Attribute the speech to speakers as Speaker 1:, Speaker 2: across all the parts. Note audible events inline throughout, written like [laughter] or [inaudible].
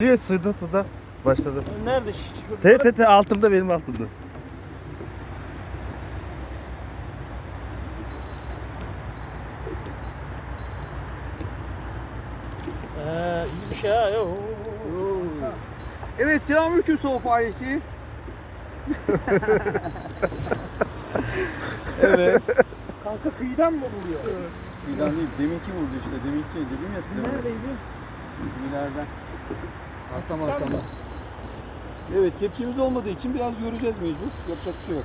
Speaker 1: Geliyor suda suda. Başladı.
Speaker 2: Nerede şişi?
Speaker 1: Te te te altımda benim altımda.
Speaker 2: Ee, iyi bir şey ha. Yo.
Speaker 3: Evet selamünaleyküm soğuk ailesi. evet. [laughs]
Speaker 2: Kanka kıyıdan mı buluyor?
Speaker 3: İlan değil. Deminki vurdu işte. Deminki dedim ya size.
Speaker 2: Neredeydi?
Speaker 3: İleriden. Arkam arkama. Evet kepçemiz olmadığı için biraz yoracağız mecbur. Yapacak bir şey yok.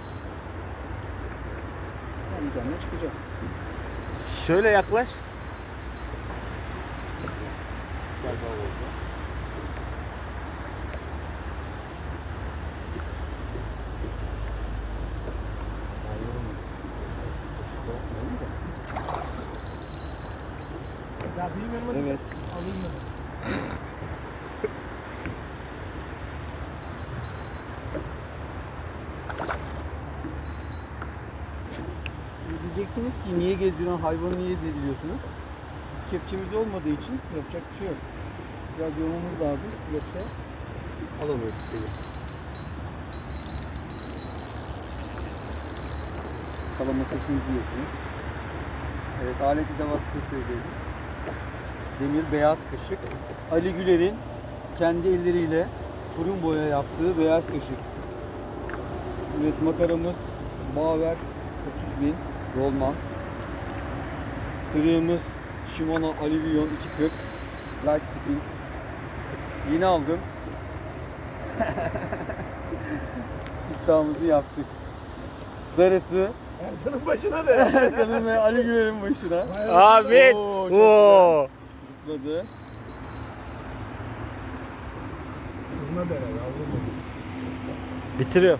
Speaker 3: Yani bir tane çıkacak.
Speaker 1: Şöyle yaklaş.
Speaker 3: Oldu.
Speaker 2: Ya bilmiyorum hadi.
Speaker 3: Evet.
Speaker 2: Alayım ben.
Speaker 3: Diyeceksiniz ki niye gezdiriyorsun, hayvanı niye zediliyorsunuz? Kepçemiz olmadığı için yapacak bir şey yok. Biraz yormamız lazım. Yoksa alamayız beni. Kalama sesini duyuyorsunuz. Evet alet edevatı söyleyelim. Demir beyaz kaşık. Ali Güler'in kendi elleriyle fırın boya yaptığı beyaz kaşık. Evet makaramız Maver 30 bin Rollman. Sırığımız Shimano Alivion 240 Light Spin. Yeni aldım. [laughs] Siftahımızı yaptık. Darısı
Speaker 2: Erkan'ın başına da.
Speaker 3: Erkan'ın ve Ali Güler'in başına.
Speaker 1: Ahmet.
Speaker 3: Oo, çok
Speaker 1: Oo.
Speaker 3: Zıpladı.
Speaker 2: Kızma dere yavrum.
Speaker 1: Bitiriyor.